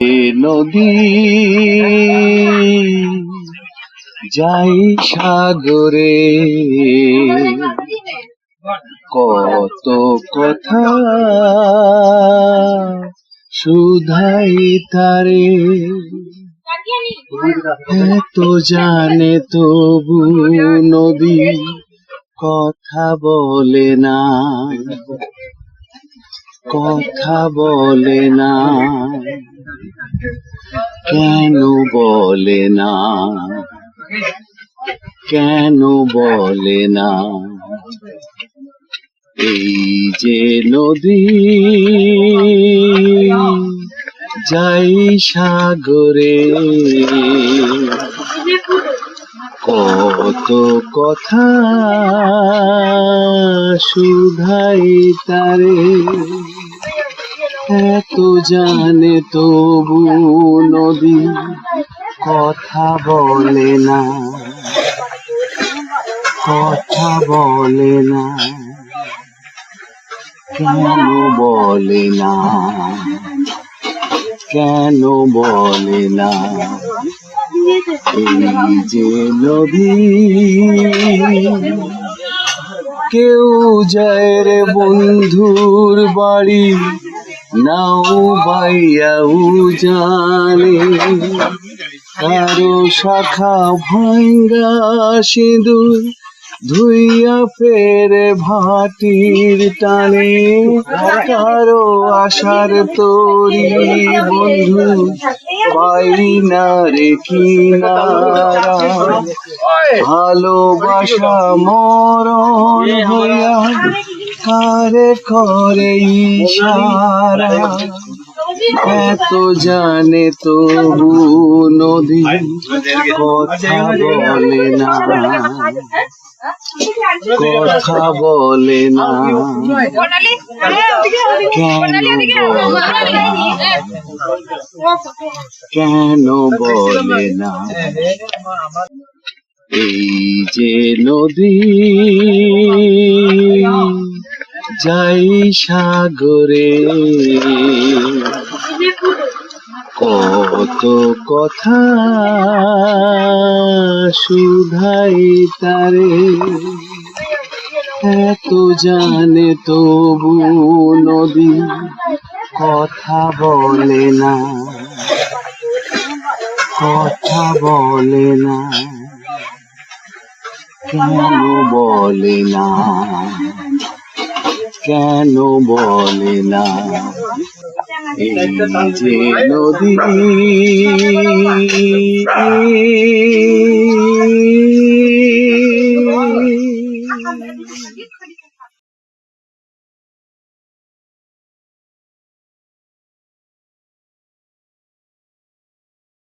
এ নদী যাই সাগরে। কত কথা শুধাই তারে। এত জানে তবু নদী কথা বলে না। কথা বলে না। কেন বলে না? কেন বলে না? এই যে নদী যাই সাগরে, কত কথা শুধাই তারে। এত জানে তবু নদী কথা বলে না, কথা বলে না, কেন বলে না, কেন বলে না? এই যে নদী কেউ যায় রে বন্ধুর বাড়ি নাও বাইয়াও জানে কারও শাখা ভাঙ্গা সিঁদুর ধুইয়া ফেরে ভাটির টানে। কারও আশার তরি বন্ধু পাই না রে কিনারা। ভালোবাসা মরণ হইয়া কারে করে ইশারা। এত জানে তবু নদী কথা বলে না। কথা বলে না। কেন কেন বলে না? এই যে নদী যাই সাগরে। কত কথা শুধাই তারে। এত জানে তবু নদী কথা বলে না। কথা বলে না। কেন বলে না? কেন বলে না? এই যে নদী